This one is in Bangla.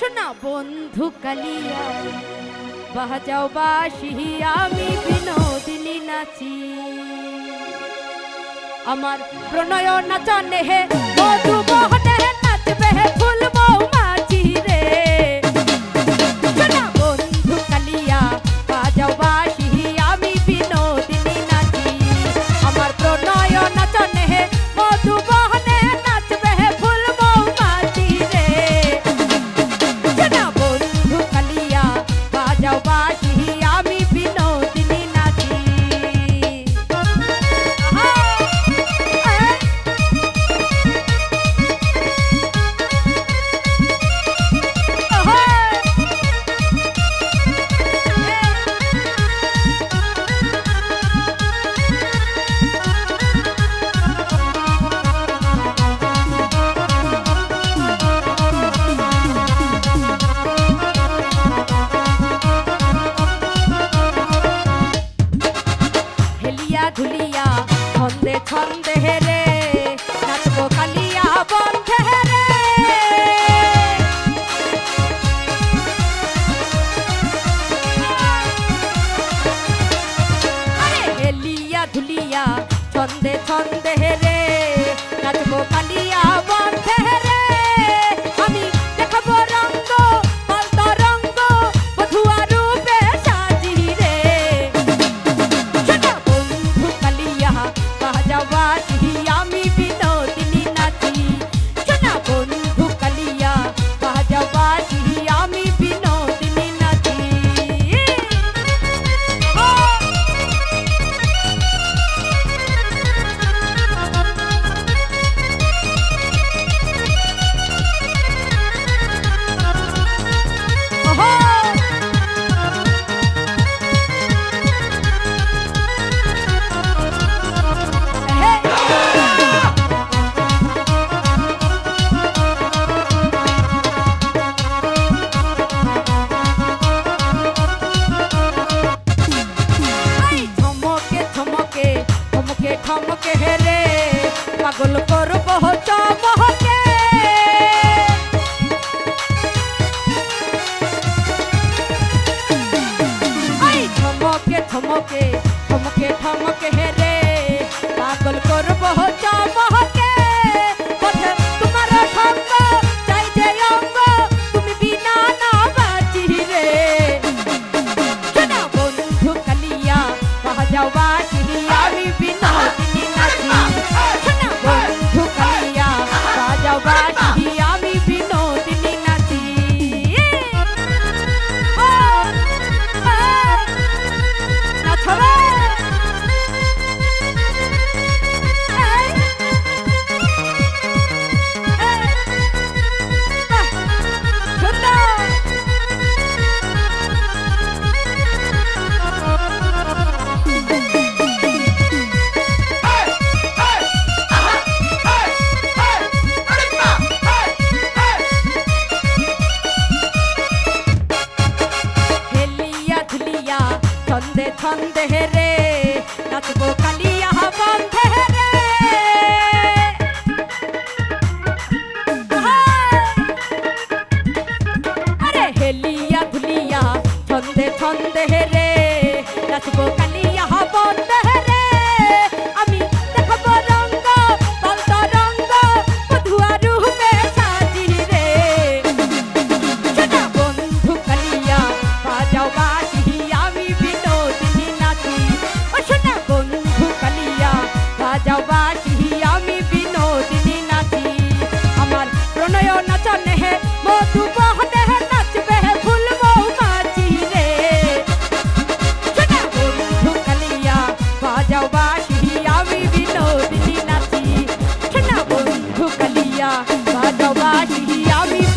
শোনা বন্ধু কালিয়া বাজাও বাসি, আমি বিনোদিনী নাচি। আমার প্রণয় নাচনে হে মধু বহনে নাচবে ফুল বৌমা। ছন্দে ছন্দে ঠমকে ঠমকে হেরে পাগল করব চমহকে ঠমকে ঠমকে ঠমকে ঠমকে হেরে পাগল করব চমহকে ছন্দে ছন্দে হেরে, নাচবো কালিয়া বন্ধে হেরে। আরে হেলিয়া ভুলিয়া ছন্দে ছন্দে হেরে, নাচবো কালিয়া nobody. I'll be